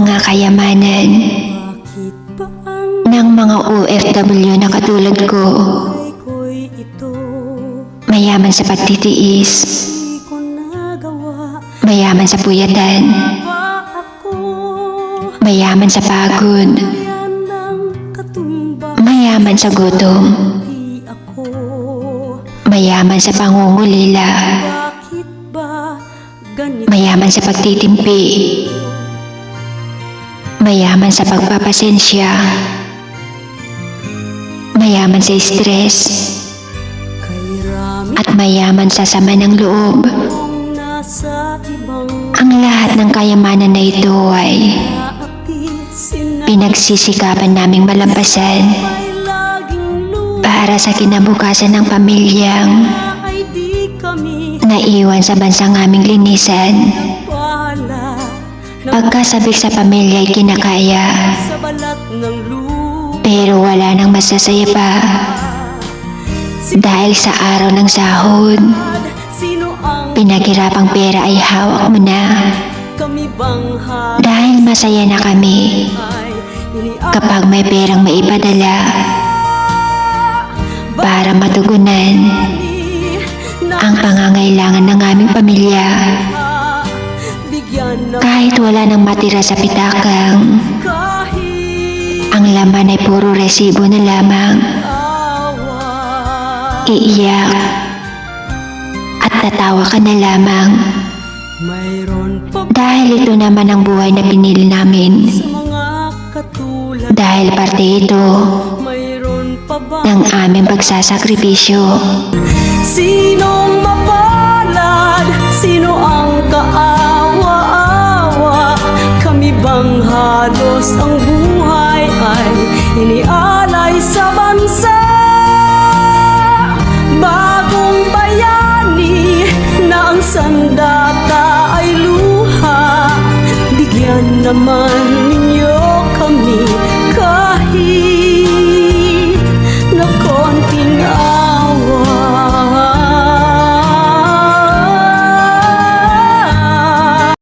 mga kayamanan ng mga OFW na katulad ko. Mayaman sa pagtitiis, mayaman sa puyatan, mayaman sa pagod, mayaman sa gutom, mayaman sa pangungulila, mayaman sa pagtitimpi, mayaman sa pagpapasensya, mayaman sa stress, at mayaman sa sama ng loob. Ang lahat ng kayamanan na ito ay pinagsisikapan naming malampasan para sa kinabukasan ng pamilyang naiwan sa bansang aming linisan. Pagkasabik sa pamilya ay kinakaya, pero wala nang masasaya pa. Dahil sa araw ng sahod, pinaghirapang pera ay hawak mo na. Dahil masaya na kami kapag may perang maipadala para matugunan na ang pangangailangan ng aming pamilya. Kahit wala nang matira sa pitakang, ang laman ay puro resibo na lamang. Iiyak at tatawa ka na lamang dahil ito naman ang buhay na pinili namin. Dahil parte ito ng aming pagsasakripisyo. Sinong mapalad? Halos ang buhay ay inialay sa bansa? Bagong bayani na ang sandata ay luha Bigyan naman